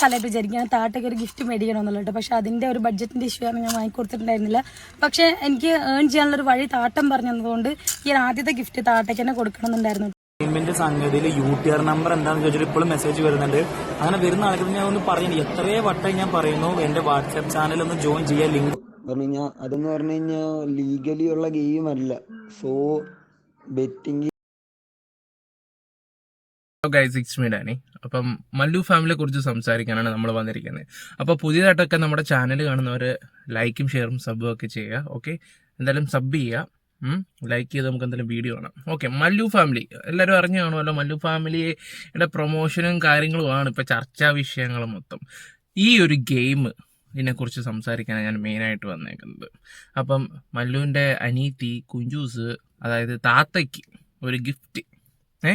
കാലമായിട്ട് വിചാരിക്കുകയാണ് താട്ടയ്ക്ക് ഒരു ഗിഫ്റ്റ് മേടിക്കണമെന്നുള്ളത് പക്ഷെ അതിന്റെ ഒരു ബഡ്ജറ്റിന്റെ ഇഷ്യൂ ആണ് ഞാൻ വാങ്ങിക്കൊടുത്തിട്ടുണ്ടായിരുന്നില്ല പക്ഷേ എനിക്ക് ഏൺ ചെയ്യാനുള്ള ഒരു വഴി താട്ടം പറഞ്ഞതുകൊണ്ട് ഈ ആദ്യത്തെ ഗിഫ്റ്റ് താട്ടയ്ക്ക് തന്നെ കൊടുക്കണമെന്നുണ്ടായിരുന്നു. പേയ്മെന്റ് സംഗതിയിൽ യു ടി ആർ നമ്പർ എന്താണെന്ന് ചോദിച്ചിട്ട് ഇപ്പോഴും മെസ്സേജ് വരുന്നുണ്ട്. അങ്ങനെ വരുന്ന ആൾക്കാർ ഞാൻ ഒന്ന് പറയുന്നു എത്രയോ വട്ടം ഞാൻ പറയുന്നു എന്റെ വാട്സ്ആപ്പ് ചാനൽ ഒന്ന് ജോയിൻ ചെയ്യാൻ ലിങ്ക് പറഞ്ഞു കഴിഞ്ഞാൽ അതെന്ന് പറഞ്ഞു കഴിഞ്ഞാൽ ലീഗലി ഉള്ള ഗെയിം അല്ല. So betting guys it's me Danny അപ്പം മല്ലു ഫാമിലിയെ കുറിച്ച് സംസാരിക്കാനാണ് നമ്മൾ വന്നിരിക്കുന്നത്. അപ്പോൾ പുതിയതായിട്ടൊക്കെ നമ്മുടെ ചാനൽ കാണുന്നവർ ലൈക്കും ഷെയറും സബും ഒക്കെ ചെയ്യുക ഓക്കെ എന്തായാലും സബ് ചെയ്യുക ലൈക്ക് ചെയ്ത് നമുക്ക് എന്തായാലും വീഡിയോ കാണാം. ഓക്കെ മല്ലു ഫാമിലി എല്ലാവരും അറിഞ്ഞു കാണുമല്ലോ മല്ലു ഫാമിലിയുടെ പ്രൊമോഷനും കാര്യങ്ങളുമാണ് ഇപ്പോൾ ചർച്ചാ വിഷയങ്ങൾ മൊത്തം. ഈ ഒരു ഗെയിം ഇതിനെക്കുറിച്ച് സംസാരിക്കാനാണ് ഞാൻ മെയിനായിട്ട് വന്നേക്കുന്നത്. അപ്പം മല്ലുവിന്റെ അനീത്തി കുഞ്ചൂസ് അതായത് താത്തയ്ക്ക് ഒരു ഗിഫ്റ്റ് ഏ?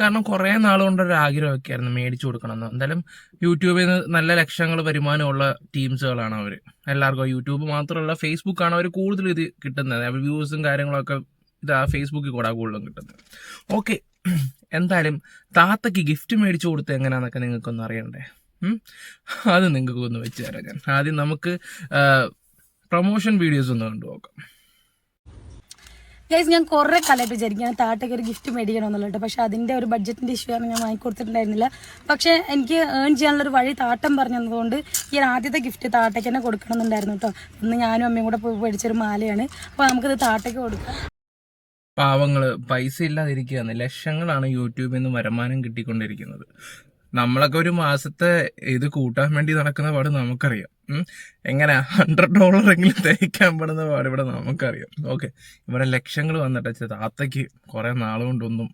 കാരണം കുറേ നാളുകൊണ്ടൊരു ആഗ്രഹമൊക്കെ ആയിരുന്നു മേടിച്ചു കൊടുക്കണമെന്ന്. എന്തായാലും യൂട്യൂബിൽ നിന്ന് നല്ല ലക്ഷങ്ങൾ വരുമാനമുള്ള ടീംസുകളാണ് അവർ എല്ലാവർക്കും യൂട്യൂബ് മാത്രമല്ല ഫേസ്ബുക്കാണ് അവർ കൂടുതൽ ഇത് കിട്ടുന്നത്. വ്യൂസും കാര്യങ്ങളൊക്കെ ഇത് ആ ഫേസ്ബുക്കിൽ കൂടെ കൂടുതലും കിട്ടുന്നത്. ഓക്കെ എന്തായാലും താത്തയ്ക്ക് ഗിഫ്റ്റ് മേടിച്ചു കൊടുത്ത് എങ്ങനെയാണെന്നൊക്കെ നിങ്ങൾക്കൊന്ന് അറിയണ്ടേ? അത് നിങ്ങൾക്ക് ഒന്ന് വെച്ച് തരാം ഞാൻ. ആദ്യം നമുക്ക് പ്രൊമോഷൻ വീഡിയോസ് ഒന്ന് കണ്ടു നോക്കാം. ഗൈസ് ഞാൻ കുറെ കാലമായിട്ട് വിചാരിക്കുകയാണ് താട്ടയ്ക്ക് ഒരു ഗിഫ്റ്റ് മേടിക്കണമെന്നുള്ളത് പക്ഷെ അതിന്റെ ഒരു ബഡ്ജറ്റിന്റെ ഇഷ്യൂ ആണ് ഞാൻ വാങ്ങിക്കൊടുത്തിട്ടുണ്ടായിരുന്നില്ല. പക്ഷെ എനിക്ക് ഏൺ ചെയ്യാനുള്ള ഒരു വഴി താട്ടം പറഞ്ഞതുകൊണ്ട് ഈ ആദ്യത്തെ ഗിഫ്റ്റ് താട്ടയ്ക്ക് തന്നെ കൊടുക്കണമെന്നുണ്ടായിരുന്നു കേട്ടോ. ഇന്ന് ഞാനും അമ്മയും കൂടെ പോയി മേടിച്ചൊരു മാലയാണ്. അപ്പൊ നമുക്കിത് താട്ടയ്ക്ക് കൊടുക്കാം. പാവങ്ങൾ പൈസ ഇല്ലാതിരിക്കുകയാണ്. ലക്ഷങ്ങളാണ് യൂട്യൂബിൽ നിന്ന് വരുമാനം കിട്ടിക്കൊണ്ടിരിക്കുന്നത്. നമ്മളൊക്കെ ഒരു മാസത്തെ ഇത് കൂട്ടാൻ വേണ്ടി നടക്കുന്ന പാട് നമുക്കറിയാം. എങ്ങനെ? ഹൺഡ്രഡ് ഡോളർ എങ്കിലും തേക്കാൻ പെടുന്ന പാട് ഇവിടെ നമുക്കറിയാം. ഓക്കെ ഇവിടെ ലക്ഷങ്ങൾ വന്നിട്ട് താത്തയ്ക്ക് കുറെ നാളുകൊണ്ടൊന്നും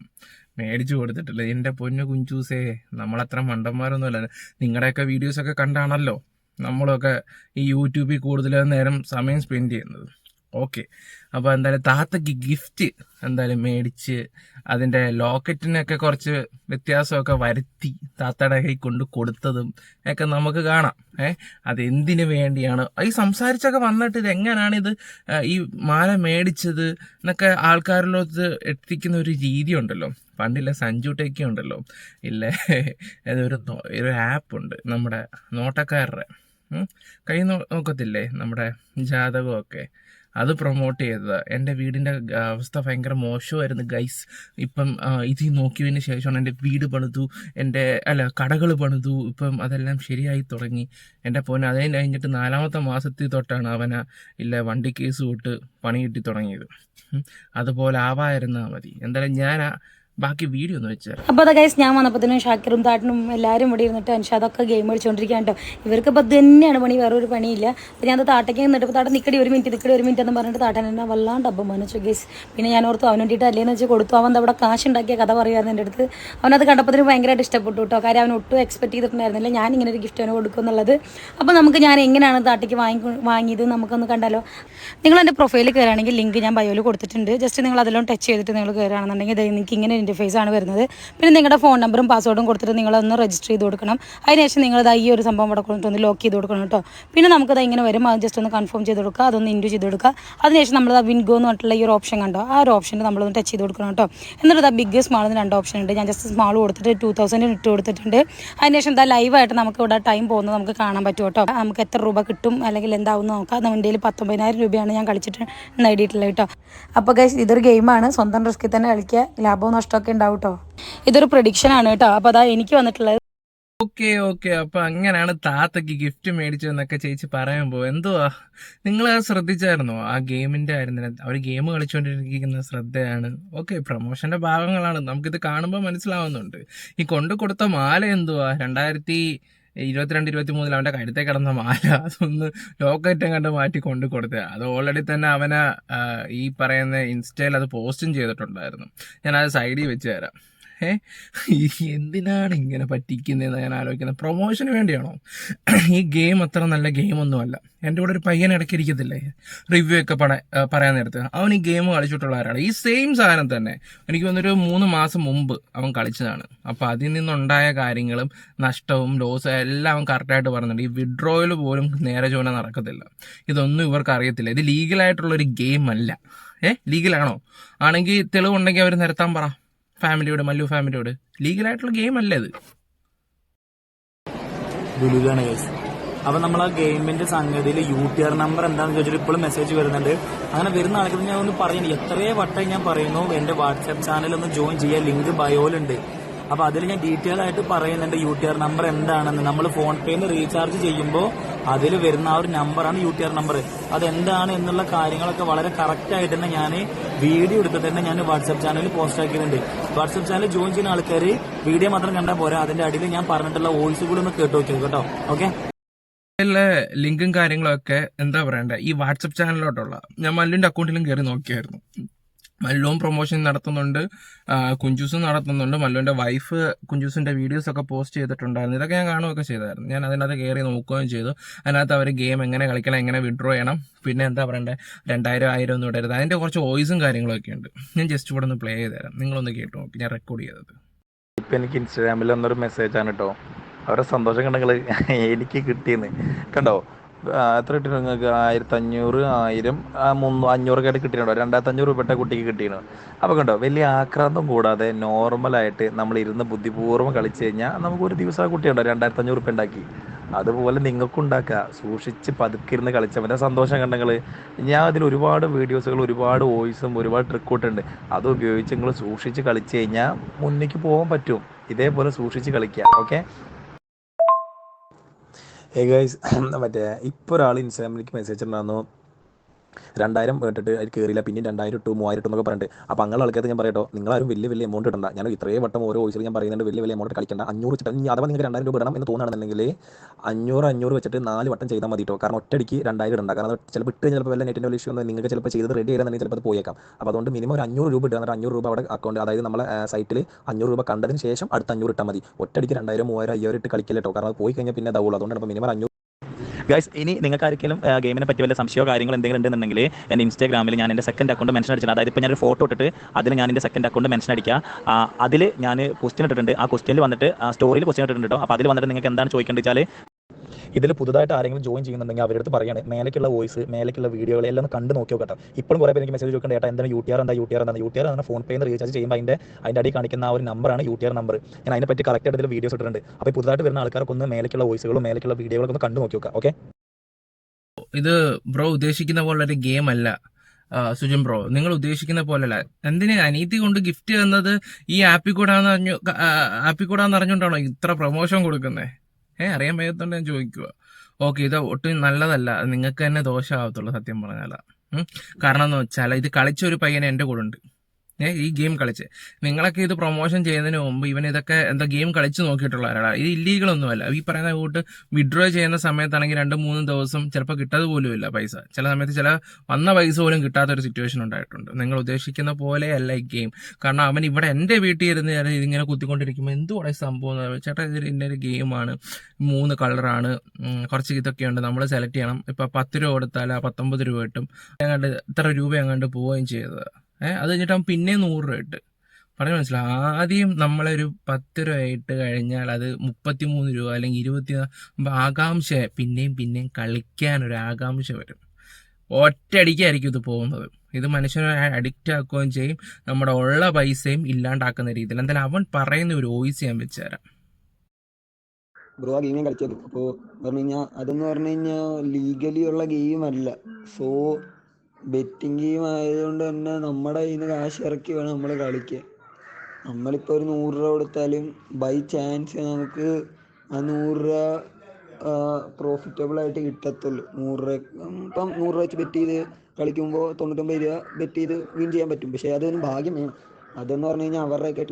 മേടിച്ചു കൊടുത്തിട്ടില്ല. എന്റെ പൊന്നു കുഞ്ചൂസേ നമ്മളത്ര മണ്ടന്മാരൊന്നും അല്ല നിങ്ങളുടെയൊക്കെ വീഡിയോസൊക്കെ കണ്ടാണല്ലോ. നമ്മളൊക്കെ ഈ യൂട്യൂബിൽ കൂടുതൽ നേരം സമയം സ്പെൻഡ് ചെയ്യുന്നത്. ഓക്കെ. അപ്പോൾ എന്തായാലും താത്തയ്ക്ക് ഗിഫ്റ്റ് എന്തായാലും മേടിച്ച് അതിന്റെ ലോക്കറ്റിനൊക്കെ കുറച്ച് വ്യത്യാസമൊക്കെ വരുത്തി താത്തയുടെ കൈ കൊണ്ട് കൊടുത്തതും ഒക്കെ നമുക്ക് കാണാം. ഏഹ് അത് എന്തിനു വേണ്ടിയാണ്? ഈ സംസാരിച്ചൊക്കെ വന്നിട്ട് ഇത് എങ്ങനെയാണ് ഇത് ഈ മാല മേടിച്ചത് എന്നൊക്കെ ആൾക്കാരിലോട്ട് എത്തിക്കുന്ന ഒരു രീതി ഉണ്ടല്ലോ. പണ്ടില്ല സഞ്ജു ടേക്കി ഉണ്ടല്ലോ. ഇല്ലേ? ഒരു ഒരു ആപ്പ് ഉണ്ട് നമ്മുടെ നോട്ടക്കാരുടെ. കൈ നോക്കത്തില്ലേ? നമ്മുടെ ജാതകമൊക്കെ. അത് പ്രൊമോട്ട് ചെയ്തത്. എന്റെ വീടിന്റെ അവസ്ഥ ഭയങ്കര മോശമായിരുന്നു ഗൈസ് ഇപ്പം ഇത് നോക്കിയതിന് ശേഷമാണ് എന്റെ വീട് പണിതു എന്റെ അല്ല കടകൾ പണിതു ഇപ്പം അതെല്ലാം ശരിയായി തുടങ്ങി. എന്റെ പൊന്നെ അതേ കഴിഞ്ഞിട്ട് നാലാമത്തെ മാസത്തിൽ തൊട്ടാണ് അവന ഇല്ല വണ്ടി കേസ് തൊട്ട് പണി കിട്ടി തുടങ്ങിയത്. അതുപോലെ ആവായിരുന്നാൽ മതി. എന്തായാലും ഞാൻ ബാക്കി വീഡിയോ ഒന്ന് വെച്ചാൽ അപ്പോൾ അതാ ഗൈസ് ഞാൻ വന്നപ്പോഴത്തേനും ഷാക്കിറും താട്ടനും എല്ലാവരും ഇവിടെ ഇരുന്നിട്ട് അൻഷാദൊക്കെ ഗെയിം കളിച്ചുകൊണ്ടിരിക്കുകയാണ് കേട്ടോ. ഇവർക്ക് ഇപ്പോൾ തന്നെയാണ് പണി വേറെ ഒരു പണിയില്ല. അപ്പോൾ ഞാൻ താട്ടയ്ക്ക് നിന്നിട്ട് താട്ട നിക്കടി ഒരു മിനിറ്റ് നിക്കടി ഒരു മിനിറ്റ് എന്ന് പറഞ്ഞിട്ട് താട്ടൻ എന്നെ വല്ലാണ്ട് അപ്പം മനസ്സു ഗൈസ് പിന്നെ ഞാൻ ഓർത്തു അവന് വേണ്ടിയിട്ട് അല്ലേന്ന് വെച്ച് കൊടുത്തു. അവൻ അവിടെ കാശ് ഉണ്ടാക്കിയ കഥ പറയുമായിരുന്നു എന്റെ അടുത്ത്. അവനത് കണ്ടപ്പോൾ ഭയങ്കരമായിട്ട് ഇഷ്ടപ്പെട്ടു കേട്ടോ. കാര്യം അവൻ ഒട്ടും എക്സ്പെക്ട് ചെയ്തിട്ടുണ്ടായിരുന്നില്ല. ഞാൻ ഇങ്ങനെ ഒരു ഗിഫ്റ്റ് അവന് കൊടുക്കും എന്നുള്ളത്. അപ്പോൾ നമുക്ക് ഞാൻ എങ്ങനെയാണ് താട്ടയ്ക്ക് വാങ്ങി വാങ്ങിയത് നമുക്കൊന്ന് കണ്ടാലോ? നിങ്ങൾ എന്റെ പ്രൊഫൈലിൽ കയറുകയാണെങ്കിൽ ലിങ്ക് ഞാൻ ബയോയിൽ കൊടുത്തിട്ടുണ്ട്. ജസ്റ്റ് നിങ്ങൾ അതിലും ടച്ച് ചെയ്തിട്ട് നിങ്ങൾ കയറുകയാണെന്നുണ്ടെങ്കിൽ നിങ്ങൾക്ക് ഇങ്ങനെ ഇന്റർഫേസ് ആണ് വരുന്നത്. പിന്നെ നിങ്ങളുടെ ഫോൺ നമ്പറും പാസ്വേഡും കൊടുത്തിട്ട് നിങ്ങളൊന്ന് രജിസ്റ്റർ ചെയ്ത് കൊടുക്കണം. അതിനുശേഷം നിങ്ങൾ ഇതാ ഈ ഒരു സംഭവം ഇവിടെ കൊണ്ടിട്ട് ലോക്ക് ചെയ്ത് കൊടുക്കണം കേട്ടോ പിന്നെ നമുക്കത് ഇങ്ങനെ വരും. അത് ജസ്റ്റ് ഒന്ന് കൺഫേം ചെയ്ത് കൊടുക്കുക. അതൊന്ന് ഇന്റു ചെയ്ത് കൊടുക്കുക. അതിനുശേഷം നമ്മൾ വിൻഗോ എന്ന് പറഞ്ഞിട്ടുള്ള ഈ ഒരു ഓപ്ഷൻ കണ്ടോ? ആ ഒരു ഓപ്ഷൻ നമ്മളൊന്ന് ടച്ച് ചെയ്ത് കൊടുക്കണം കേട്ടോ എന്നിട്ട് ആ ബിഗ് സ്മാൾ എന്ന് രണ്ട് ഓപ്ഷൻ ഉണ്ട്. ഞാൻ ജസ്റ്റ് സ്മാൾ കൊടുത്തിട്ട് ടു തൗസൻഡ് ഇട്ട് കൊടുത്തിട്ടുണ്ട്. അതിനുശേഷം എന്താ ലൈവായിട്ട് നമുക്ക് ഇവിടെ ടൈം പോകുന്നത് നമുക്ക് കാണാൻ പറ്റും കേട്ടോ നമുക്ക് എത്ര രൂപ കിട്ടും? അല്ലെങ്കിൽ എന്താവും നോക്കാം. നമ്മുടെ കയ്യിൽ പത്തൊമ്പതിനായിരം രൂപയാണ് ഞാൻ കളിച്ചിട്ട് നേടിയിട്ടുള്ളത് കേട്ടോ അപ്പോൾ ഇതൊരു ഗെയിമാണ് സ്വന്തം റിസ്കിൽ തന്നെ കളിക്കുക. ലാഭവും നഷ്ടമൊക്കെ ഉണ്ടാവും കേട്ടോ ഇതൊരു പ്രഡിക്ഷൻ ആണ് കേട്ടോ അപ്പൊ അതാ എനിക്ക് വന്നിട്ടുള്ളത്. Okay okay. അപ്പൊ അങ്ങനെയാണ് താത്തക്ക് ഗിഫ്റ്റ് മേടിച്ചു എന്നൊക്കെ ചേച്ചി പറയാൻ പോകും എന്തുവാ? നിങ്ങൾ ശ്രദ്ധിച്ചായിരുന്നോ? ആ ഗെയിമിന്റെ ആയിരുന്നു അവർ ഗെയിം കളിച്ചുകൊണ്ടിരിക്കുന്ന ശ്രദ്ധയാണ്. ഓക്കെ പ്രൊമോഷന്റെ ഭാഗങ്ങളാണ്. നമുക്കിത് കാണുമ്പോൾ മനസ്സിലാവുന്നുണ്ട്. ഈ കൊണ്ടു കൊടുത്ത മാല എന്തുവാ? രണ്ടായിരത്തി ഇരുപത്തിരണ്ട് ഇരുപത്തി മൂന്നിൽ അവന്റെ കഴുത്തേ കിടന്ന മാല. അതൊന്ന് ലോക്കറ്റ് കണ്ട് മാറ്റി കൊണ്ടു കൊടുത്തത് അത് ഓൾറെഡി തന്നെ അവനെ ഈ പറയുന്ന ഇൻസ്റ്റയിൽ അത് പോസ്റ്റും ചെയ്തിട്ടുണ്ടായിരുന്നു. ഞാൻ അത് സൈഡിൽ വെച്ച് തരാം. എന്തിനാണ് ഇങ്ങനെ പറ്റിക്കുന്നതെന്ന് ഞാൻ ആലോചിക്കുന്നത്? പ്രൊമോഷന് വേണ്ടിയാണോ? ഈ ഗെയിം അത്ര നല്ല ഗെയിമൊന്നുമല്ല എന്റെ കൂടെ ഒരു പയ്യൻ ഇടയ്ക്ക് ഇരിക്കത്തില്ലേ റിവ്യൂ ഒക്കെ പട പറയാൻ നേരത്ത്. അവൻ ഈ ഗെയിം കളിച്ചിട്ടുള്ള ആരാണ് ഈ സെയിം സാധനം തന്നെ. എനിക്ക് വന്നൊരു മൂന്ന് മാസം മുമ്പ് അവൻ കളിച്ചതാണ്. അപ്പോൾ അതിൽ നിന്നുണ്ടായ കാര്യങ്ങളും നഷ്ടവും ലോസും എല്ലാം അവൻ കറക്റ്റായിട്ട് പറഞ്ഞിട്ട് ഈ വിഡ്രോയിൽ പോലും നേരെ ചുവന നടക്കത്തില്ല. ഇതൊന്നും ഇവർക്ക് അറിയത്തില്ല. ഇത് ലീഗലായിട്ടുള്ളൊരു ഗെയിം അല്ല. ഏഹ് ലീഗലാണോ ആണെങ്കിൽ തെളിവുണ്ടെങ്കിൽ അവർ നിരത്താൻ പറ. ഫാമിലിയോട് മല്ലു ഫാമിലിയോട്. ലീഗലായിട്ടുള്ള ഗെയിം അല്ല ഇത്. അപ്പൊ നമ്മൾ ആ ഗെയിമിന്റെ സംഗതിയിൽ യു ടി ആർ നമ്പർ എന്താണെന്ന് ചോദിച്ചാൽ ഇപ്പോഴും മെസ്സേജ് വരുന്നുണ്ട്. അങ്ങനെ വരുന്ന ആൾക്കാർ ഞാൻ ഒന്ന് പറയുന്നു എത്രയോ വട്ടം ഞാൻ പറയുന്നു എന്റെ വാട്സ്ആപ്പ് ചാനൽ ഒന്ന് ജോയിൻ ചെയ്യാൻ ലിങ്ക് ബയോയിലുണ്ട് അപ്പൊ അതിൽ ഞാൻ ഡീറ്റെയിൽ ആയിട്ട് പറയുന്നുണ്ട് യു ടി ആർ നമ്പർ എന്താണെന്ന്. നമ്മൾ ഫോൺ പേന്ന് റീചാർജ് ചെയ്യുമ്പോൾ അതിൽ വരുന്ന ആ ഒരു നമ്പറാണ് യു ടി ആർ നമ്പർ അതെന്താണ് എന്നുള്ള കാര്യങ്ങളൊക്കെ വളരെ കറക്റ്റ് ആയിട്ട് തന്നെ ഞാൻ വീഡിയോ എടുത്തിട്ട് തന്നെ ഞാൻ വാട്സ്ആപ്പ് ചാനലിൽ പോസ്റ്റ് ആക്കിയിട്ടുണ്ട്. വാട്സ്ആപ്പ് ചാനൽ ജോയിൻ ചെയ്യുന്ന ആൾക്കാർ വീഡിയോ മാത്രം കണ്ടാൽ പോരാ. അതിന്റെ അടിയിൽ ഞാൻ പറഞ്ഞിട്ടുള്ള വോയിസ് കൂടി ഒന്ന് കേട്ട് നോക്കിയത് കേട്ടോ. ഓക്കെ ലിങ്കും കാര്യങ്ങളൊക്കെ എന്താ പറയണ്ടേ? ഈ വാട്സപ്പ് ചാനലിലോട്ടുള്ള ഞാൻ മല്ലിന്റെ അക്കൗണ്ടിലും കയറി നോക്കിയായിരുന്നു. മല്ലുവും പ്രൊമോഷൻ നടത്തുന്നുണ്ട്. കുഞ്ചൂസും നടത്തുന്നുണ്ട്. മല്ലുവിന്റെ വൈഫ് കുഞ്ചൂസിന്റെ വീഡിയോസ് ഒക്കെ പോസ്റ്റ് ചെയ്തിട്ടുണ്ടായിരുന്നു. ഇതൊക്കെ ഞാൻ കാണുകയൊക്കെ ചെയ്തായിരുന്നു. ഞാൻ അതിനകത്ത് കയറി നോക്കുകയും ചെയ്തു. അതിനകത്ത് അവർ ഗെയിം എങ്ങനെ കളിക്കണം എങ്ങനെ വിഡ്രോ ചെയ്യണം പിന്നെ എന്താ പറയണ്ടേ? രണ്ടായിരം ആയിരം ഒന്നും ഇടരുത്. അതിന്റെ കുറച്ച് വോയിസും കാര്യങ്ങളൊക്കെ ഉണ്ട്. ഞാൻ ജസ്റ്റ് ഇവിടെ ഒന്ന് പ്ലേ ചെയ്ത് തരാം നിങ്ങളൊന്ന് കേട്ടു നോക്കി. ഞാൻ റെക്കോർഡ് ചെയ്തത്. ഇപ്പം എനിക്ക് ഇൻസ്റ്റാഗ്രാമിൽ വന്നൊരു മെസ്സേജാണ് കേട്ടോ അവരുടെ സന്തോഷം കണ്ടെങ്കിൽ എനിക്ക് കിട്ടിയെന്ന്. കണ്ടോ? എത്ര കിട്ടി നിങ്ങൾക്ക്? ആയിരത്തി അഞ്ഞൂറ് ആയിരം മുന്നൂ അഞ്ഞൂറൊക്കെ ആയിട്ട് കിട്ടിയിട്ടുണ്ടോ? രണ്ടായിരത്തി അഞ്ഞൂറ് രൂപ കുട്ടിക്ക് കിട്ടിയിരുന്നു അപ്പോൾ കണ്ടോ വലിയ ആക്രാന്തം കൂടാതെ നോർമലായിട്ട് നമ്മൾ ഇരുന്ന് ബുദ്ധിപൂർവം കളിച്ച് കഴിഞ്ഞാൽ നമുക്ക് ഒരു ദിവസം ആ കുട്ടിയുണ്ടോ രണ്ടായിരത്തി അഞ്ഞൂറ് രൂപ ഉണ്ടാക്കി. അതുപോലെ നിങ്ങൾക്കും ഉണ്ടാക്കുക സൂക്ഷിച്ച് പതുക്കിരുന്ന് കളിച്ചവന്റെ സന്തോഷം കണ്ടെങ്കിൽ ഞാൻ അതിൽ ഒരുപാട് വീഡിയോസുകൾ ഒരുപാട് വോയിസും ഒരുപാട് ട്രിക്കൗട്ടുണ്ട് അത് ഉപയോഗിച്ച് നിങ്ങൾ സൂക്ഷിച്ച് കളിച്ച് കഴിഞ്ഞാൽ മുന്നിലേക്ക് പോകാൻ പറ്റും. ഇതേപോലെ സൂക്ഷിച്ച് കളിക്കുക. ഓക്കെ? ഏ ഗൈസ് മറ്റേ ഇപ്പോൾ ഒരാൾ ഇൻസ്റ്റാഗ്രാമിലേക്ക് മെസ്സേജ് ഉണ്ടായിരുന്നു രണ്ടായിരം കേട്ടിട്ട് അതിൽ കയറിയില്ല പിന്നെ രണ്ടായിരം ടു മൂവായിരം ഇട്ടു എന്നൊക്കെ പറഞ്ഞിട്ട്. അപ്പോൾ അങ്ങനെ ആൾക്കാർ ഞാൻ പറയട്ടോ നിങ്ങളാരും വലിയ വലിയ എമൗണ്ട് ഇടണ്ട. ഞാൻ ഇത്രയും വട്ടം ഓരോ വോയിസിൽ ഞാൻ പറയുന്നുണ്ട് വലിയ വലിയ എമൗണ്ട് കളിക്കണ്ട. അഞ്ഞൂറ് വെച്ചിട്ട് ഇനി അഥവാ നിങ്ങൾക്ക് രണ്ടായിരം രൂപ ഇടണം എന്ന് തോന്നുകയാണെന്നുണ്ടെങ്കിൽ അഞ്ഞൂറ് അഞ്ഞൂറ് വെച്ചിട്ട് നാല് വട്ടം ചെയ്താൽ മതി കേട്ടോ കാരണം ഒറ്റയടിക്ക് രണ്ടായിരം ഇടണ്ട. കാരണം ചിലപ്പോൾ ഇട്ട് ചിലപ്പോൾ വല്ല നെറ്റിന്റെ ഇഷ്യൂ ഒന്നും നിങ്ങൾക്ക് ചിലപ്പോൾ ചെയ്ത് റെഡി ചെയ്യണമെന്നുണ്ടെങ്കിൽ ചിലപ്പോൾ അത് പോയേക്കാം. അപ്പോൾ അതുകൊണ്ട് മിനിമം ഒരു അഞ്ഞൂറ് രൂപ ഇടുക എന്നിട്ട് അഞ്ഞൂറ് രൂപ അവിടെ അക്കൗണ്ട് അതായത് നമ്മളെ സൈറ്റിൽ അഞ്ഞൂറ് രൂപ കണ്ടതിന് ശേഷം അടുത്ത അഞ്ഞൂറ് ഇട്ടാൽ മതി. ഒറ്റയടിക്ക് രണ്ടായിരം മൂവായിരം അയ്യായിരം ഇട്ട് കളിക്കില്ല കേട്ടോ കാരണം അത് പോയി കഴിഞ്ഞാൽ പിന്നെ ഇതാവുള്ളൂ. അതുകൊണ്ട് ഇപ്പോൾ മിനിമം അഞ്ഞൂറ് ഗൈസ് ഇനി നിങ്ങൾക്ക് ആർക്കെങ്കിലും ഗെയിമിനെ പറ്റി വല്ല സംശയമോ കാര്യങ്ങൾ എന്തെങ്കിലും ഉണ്ടെന്നുണ്ടെങ്കിൽ എന്റെ ഇൻസ്റ്റാഗ്രാമിൽ ഞാൻ എന്റെ സെക്കൻഡ് അക്കൗണ്ട് മെൻഷൻ അടിച്ചിട്ടുണ്ട്. അതായത് ഇപ്പോൾ ഞാനൊരു ഫോട്ടോ ഇട്ടിട്ട് അതിൽ ഞാൻ എന്റെ സെക്കൻഡ് അക്കൗണ്ട് മെൻഷൻ അടിക്കുക. അതിൽ ഞാൻ ക്വസ്റ്റ്യൻ ഇട്ടിട്ടുണ്ട്. ആ ക്വസ്റ്റ്യനിൽ വന്നിട്ട് സ്റ്റോറിയിൽ ക്വസ്റ്റ്യൻ ഇട്ടിട്ടുണ്ട് കേട്ടോ അപ്പോൾ അതിൽ വന്നിട്ട് നിങ്ങൾക്ക് എന്താണ് ചോദിക്കേണ്ടത് വെച്ചാൽ ഇതിൽ പുതുതായിട്ട് ആരെങ്കിലും ജോയിൻ ചെയ്യുന്നുണ്ടെങ്കിൽ അവരുടെ അടുത്ത് മേലേക്കുള്ള വോയിസ് മേലേക്കുള്ള വീഡിയോകൾ എല്ലാം കണ്ടു കണ്ട് നോക്കി നോക്കട്ടെ. ഇപ്പോഴും കുറേ പേര് എനിക്ക് മെസ്സേജ് ചോദിക്കേണ്ട ഏട്ടാ എന്താണ് യു ടി ആർ എന്താ? യു ടി ആർ എന്താ? യു ടി ആർ എന്നാൽ ഫോൺ പേ റീചാർജ് ചെയ്യുമ്പോൾ അതിന്റെ അതിന്റെ അടി കാണിക്കുന്ന ആ ഒരു നമ്പറാണ് യു ടി ആർ നമ്പർ ഞാൻ അതിനെ പറ്റി കറക്റ്റ് ആയിട്ട് വീഡിയോസ് ഇട്ടിട്ടുണ്ട്. അപ്പോൾ പുതുതായിട്ട് വരുന്ന ആൾക്കാർക്കൊന്ന് മേലേക്കുള്ള വോയിസുകളും മേലേക്കുള്ള വീഡിയോകളൊക്കെ ഒന്ന് കണ്ടു നോക്കി നോക്കാം. ഓക്കെ ഇത് ബ്രോ ഉദ്ദേശിക്കുന്ന പോലെ ഒരു ഗെയിം അല്ല. സുജിൻ ബ്രോ നിങ്ങൾ ഉദ്ദേശിക്കുന്ന പോലല്ല എന്തിന് അനീതി കൊണ്ട് ഗിഫ്റ്റ് തന്നത് ഈ ആപ്പിൽ കൂടാന്ന് അറിഞ്ഞു ആപ്പിൽ കൂടാന്ന് അറിഞ്ഞുകൊണ്ടാണോ ഇത്ര പ്രൊമോഷൻ കൊടുക്കുന്നത് ഏ അറിയാൻ വയ്യാത്തോണ്ട് ഞാൻ ചോദിക്കുക ഓക്കെ ഇത് ഒട്ടും നല്ലതല്ല. നിങ്ങൾക്ക് തന്നെ ദോഷമാവത്തുള്ളൂ സത്യം പറഞ്ഞാൽ കാരണം എന്ന് വെച്ചാൽ ഇത് കളിച്ച ഒരു പയ്യൻ എന്റെ കൂടെ ഉണ്ട്. ഈ ഗെയിം കളിച്ച്. നിങ്ങളൊക്കെ ഇത് പ്രൊമോഷൻ ചെയ്യുന്നതിന് മുമ്പ് ഇവൻ ഇതൊക്കെ എന്താ ഗെയിം കളിച്ച് നോക്കിയിട്ടുള്ള ഒരാളാണ് ഇത് ഇല്ലീഗൽ ഒന്നുമല്ല. ഈ പറയുന്ന കൂട്ട് വിഡ്രോ ചെയ്യുന്ന സമയത്താണെങ്കിൽ രണ്ട് മൂന്ന് ദിവസം ചിലപ്പോൾ കിട്ടാതെ പോലും ഇല്ല പൈസ. ചില സമയത്ത് ചില വന്ന പൈസ പോലും കിട്ടാത്ത ഒരു സിറ്റുവേഷൻ ഉണ്ടായിട്ടുണ്ട്. നിങ്ങൾ ഉദ്ദേശിക്കുന്ന പോലെയല്ല ഈ ഗെയിം. കാരണം അവൻ ഇവിടെ എന്റെ വീട്ടിൽ ഇരുന്ന് ഞാൻ ഇതിങ്ങനെ കുത്തിക്കൊണ്ടിരിക്കുമ്പോൾ എന്തുകൂടെ സംഭവം ചേട്ടാ ഇത് ഇതിന്റെ ഒരു ഗെയിമാണ്. മൂന്ന് കളറാണ് കുറച്ച് ഇതൊക്കെയുണ്ട്. നമ്മൾ സെലക്ട് ചെയ്യണം. ഇപ്പം പത്ത് രൂപ കൊടുത്താൽ പത്തൊമ്പത് രൂപ കിട്ടും. അങ്ങാണ്ട് ഇത്ര രൂപ അങ്ങാണ്ട് പോവുകയും ചെയ്തത്. അത് കഴിഞ്ഞിട്ട് അവൻ പിന്നെ നൂറ് രൂപ ഇട്ട്. പറഞ്ഞു മനസ്സിലാവും ആദ്യം നമ്മളൊരു പത്ത് രൂപ ഇട്ട് കഴിഞ്ഞാൽ അത് മുപ്പത്തി മൂന്ന് രൂപ അല്ലെങ്കിൽ ഇരുപത്തി ആകാംക്ഷ പിന്നെയും പിന്നെയും കളിക്കാൻ ഒരു ആകാംക്ഷ വരും. ഒറ്റയടിക്കായിരിക്കും ഇത് പോകുന്നത്. ഇത് മനുഷ്യനെ അഡിക്റ്റ് ആക്കുകയും ചെയ്യും. നമ്മുടെ ഉള്ള പൈസയും ഇല്ലാണ്ടാക്കുന്ന രീതിയിൽ. എന്തായാലും അവൻ പറയുന്ന ഒരു വോയിസ് ഞാൻ വെച്ചുതരാം. ബ്രോ ആ ഗെയിം ഞാൻ കളിച്ചത്. അപ്പോൾ പറഞ്ഞു കഴിഞ്ഞാൽ അതെന്ന് പറഞ്ഞു കഴിഞ്ഞാൽ ലീഗലി ഉള്ള ഗെയിം അല്ല. സോ ബെറ്റിംഗ് ഗെയിം ആയതുകൊണ്ട് തന്നെ നമ്മുടെ കയ്യിൽ നിന്ന് കാശ് ഇറക്കി വേണം നമ്മൾ കളിക്കാൻ. നമ്മളിപ്പോൾ ഒരു നൂറ് രൂപ കൊടുത്താലും ബൈ ചാൻസ് നമുക്ക് ആ നൂറ് രൂപ പ്രോഫിറ്റബിൾ ആയിട്ട് കിട്ടത്തുള്ളൂ. നൂറ് രൂപ ഇപ്പം നൂറ് രൂപ വെച്ച് ബെറ്റ് ചെയ്ത് കളിക്കുമ്പോൾ തൊണ്ണൂറ്റൊമ്പത് രൂപ ബെറ്റ് ചെയ്ത് വിൻ ചെയ്യാൻ പറ്റും. പക്ഷേ അതൊരു ഭാഗ്യം വേണം. അതെന്ന് പറഞ്ഞു കഴിഞ്ഞാൽ അവരുടെയൊക്കെ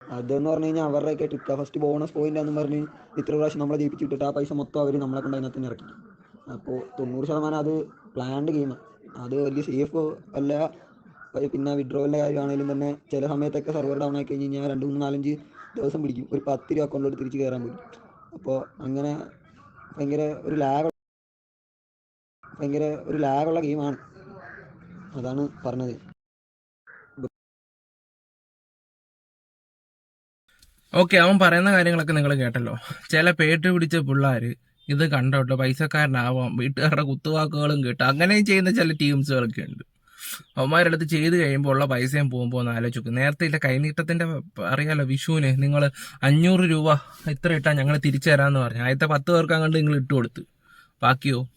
അതെന്ന് പറഞ്ഞു കഴിഞ്ഞാൽ അവരുടെയൊക്കെ ട്രിക്കാ ഫസ്റ്റ് ബോണസ് പോയിന്റ് ആണെന്ന് പറഞ്ഞ് ഇത്ര പ്രാവശ്യം നമ്മളെ ജയിപ്പിച്ച് ആ പൈസ മൊത്തം അവർ നമ്മളെ കൊണ്ട് അതിനകത്ത് ഇറക്കി. അപ്പോൾ തൊണ്ണൂറ് ശതമാനം അത് പ്ലാൻഡ് ഗെയിമാണ് അത് വലിയ സേഫ് അല്ല. പിന്നെ വിഡ്രോവലിന്റെ കാര്യമാണെങ്കിലും തന്നെ ചില സമയത്തൊക്കെ സെർവർ ഡൗൺ ആയി കഴിഞ്ഞ് കഴിഞ്ഞാൽ രണ്ട് മൂന്ന് നാലഞ്ച് ദിവസം പിടിക്കും. ഒരു പത്ത് രൂപ അക്കൗണ്ടിലോട്ട് തിരിച്ച് കയറാൻ പറ്റും അപ്പോൾ അങ്ങനെ ഭയങ്കര ഒരു ലാഗ് ഭയങ്കര ഒരു ലാഗുള്ള ഗെയിമാണ് അതാണ് പറഞ്ഞത്. ഓക്കെ അവൻ പറയുന്ന കാര്യങ്ങളൊക്കെ നിങ്ങൾ കേട്ടല്ലോ. ചില പേട്ട് പിടിച്ച പിള്ളേർ ഇത് കണ്ടോട്ടോ. പൈസക്കാരനാവാം. വീട്ടുകാരുടെ കുത്തുവാക്കുകളും കേട്ട്. അങ്ങനെയും ചെയ്യുന്ന ചില ടീംസുകളൊക്കെ ഉണ്ട്. അവന്മാരുടെ അടുത്ത് ചെയ്ത് കഴിയുമ്പോൾ ഉള്ള പൈസയും പോകുമ്പോൾ ഒന്ന് ആലോചിക്കും. നേരത്തെ ഇല്ല കൈനീട്ടത്തിന്റെ അറിയാലോ വിഷുവിന്. നിങ്ങൾ അഞ്ഞൂറ് രൂപ ഇത്ര ഇട്ടാൽ ഞങ്ങൾ തിരിച്ചു തരാമെന്ന് പറഞ്ഞു. ആദ്യത്തെ പത്ത് പേർക്ക് അങ്ങോട്ട് നിങ്ങൾ ഇട്ട് കൊടുത്തു. ബാക്കിയോ?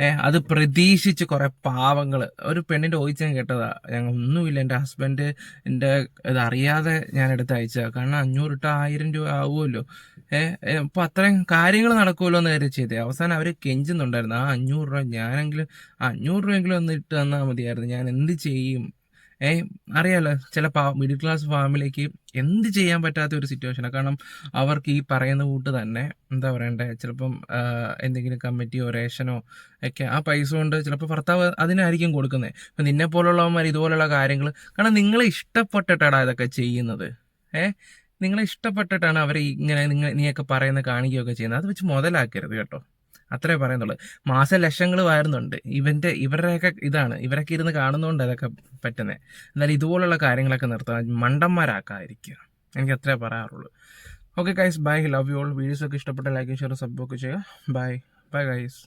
ഏഹ് അത് പ്രതീക്ഷിച്ച് കുറെ പാവങ്ങൾ ഒരു പെണ്ണിന്റെ ഓയിച്ചാൽ കേട്ടതാ. ഞങ്ങൾ ഒന്നുമില്ല. എന്റെ ഹസ്ബൻഡ് എന്റെ ഇത് അറിയാതെ ഞാൻ എടുത്ത് അയച്ചതാ. കാരണം അഞ്ഞൂറ് ഇട്ട ആയിരം രൂപ ആവുമല്ലോ. ഏഹ് അപ്പൊ അത്രയും കാര്യങ്ങൾ നടക്കുമല്ലോ എന്ന് കരുതി ചെയ്തേ. അവസാനം അവർ കെഞ്ചുന്നുണ്ടായിരുന്നു. ആ അഞ്ഞൂറ് രൂപ ഞാനെങ്കിലും അഞ്ഞൂറ് രൂപയെങ്കിലും ഒന്ന് ഇട്ട് തന്നാൽ മതിയായിരുന്നു. ഞാൻ എന്ത് ചെയ്യും? ഏ അറിയാലോ ചില മിഡിൽ ക്ലാസ് ഫാമിലിക്ക് എന്ത് ചെയ്യാൻ പറ്റാത്ത ഒരു സിറ്റുവേഷനാണ് കാരണം അവർക്ക് ഈ പറയുന്ന കൂട്ട് തന്നെ എന്താ പറയണ്ടേ ചിലപ്പം എന്തെങ്കിലും കമ്മിറ്റിയോ റേഷനോ ഒക്കെ ആ പൈസ കൊണ്ട് ചിലപ്പോൾ ഭർത്താവ് അതിനായിരിക്കും കൊടുക്കുന്നത് ഇപ്പം നിന്നെ പോലുള്ളവന്മാർ ഇതുപോലുള്ള കാര്യങ്ങൾ കാരണം നിങ്ങളെ ഇഷ്ടപ്പെട്ടിട്ടാണ് ഇതൊക്കെ ചെയ്യുന്നത്. ഏ നിങ്ങളെ ഇഷ്ടപ്പെട്ടിട്ടാണ് അവർ ഇങ്ങനെ നിങ്ങൾ നീയൊക്കെ പറയുന്ന കാണിക്കുകയൊക്കെ ചെയ്യുന്നത്. അത് വെച്ച് മുതലാക്കരുത് കേട്ടോ. അത്രേ പറയുന്നുള്ളൂ. മാസം ലക്ഷങ്ങൾ വരുന്നുണ്ട്. ഇവന്റെ ഇവരുടെയൊക്കെ ഇതാണ്. ഇവരൊക്കെ ഇരുന്ന് കാണുന്നതുകൊണ്ട് അതൊക്കെ പറ്റുന്നത് എന്നാലും ഇതുപോലുള്ള കാര്യങ്ങളൊക്കെ നിർത്താൻ മണ്ടന്മാരാക്കാതിരിക്കുക. എനിക്ക് അത്രേ പറയാറുള്ളൂ. Okay guys bye love you all videos ഒക്കെ ഇഷ്ടപ്പെട്ട ലൈക്കും ഷെയറും സബ്ബൊക്കെ ചെയ്യുക. Bye bye guys